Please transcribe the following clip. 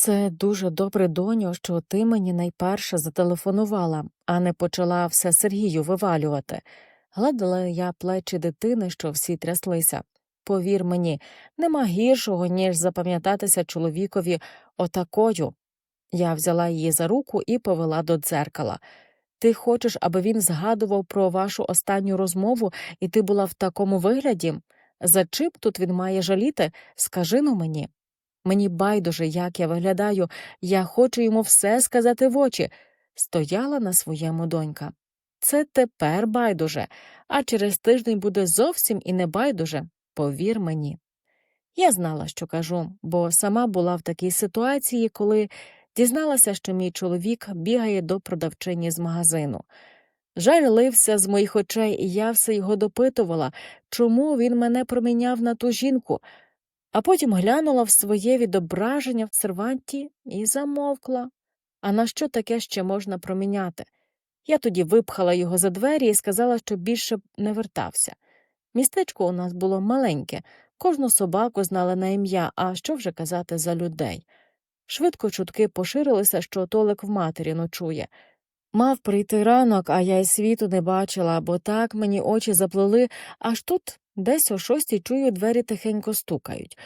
Це дуже добре, доню, що ти мені найперше зателефонувала, а не почала все Сергію вивалювати. Гладила я плечі дитини, що всі тряслися. Повір мені, нема гіршого, ніж запам'ятатися чоловікові отакою. Я взяла її за руку і повела до дзеркала. Ти хочеш, аби він згадував про вашу останню розмову, і ти була в такому вигляді? За чим тут він має жаліти? Скажи ну мені. Мені байдуже, як я виглядаю, я хочу йому все сказати в очі. Стояла на своєму донька. Це тепер байдуже, а через тиждень буде зовсім і не байдуже, повір мені. Я знала, що кажу, бо сама була в такій ситуації, коли дізналася, що мій чоловік бігає до продавчині з магазину. Жаль лився з моїх очей, і я все його допитувала, чому він мене проміняв на ту жінку, а потім глянула в своє відображення в серванті і замовкла. А на що таке ще можна проміняти? Я тоді випхала його за двері і сказала, що більше б не вертався. Містечко у нас було маленьке, кожну собаку знали на ім'я, а що вже казати за людей. Швидко чутки поширилися, що Толик в матері ночує. Мав прийти ранок, а я й світу не бачила, бо так мені очі заплили, аж тут десь о шостій чую двері тихенько стукають.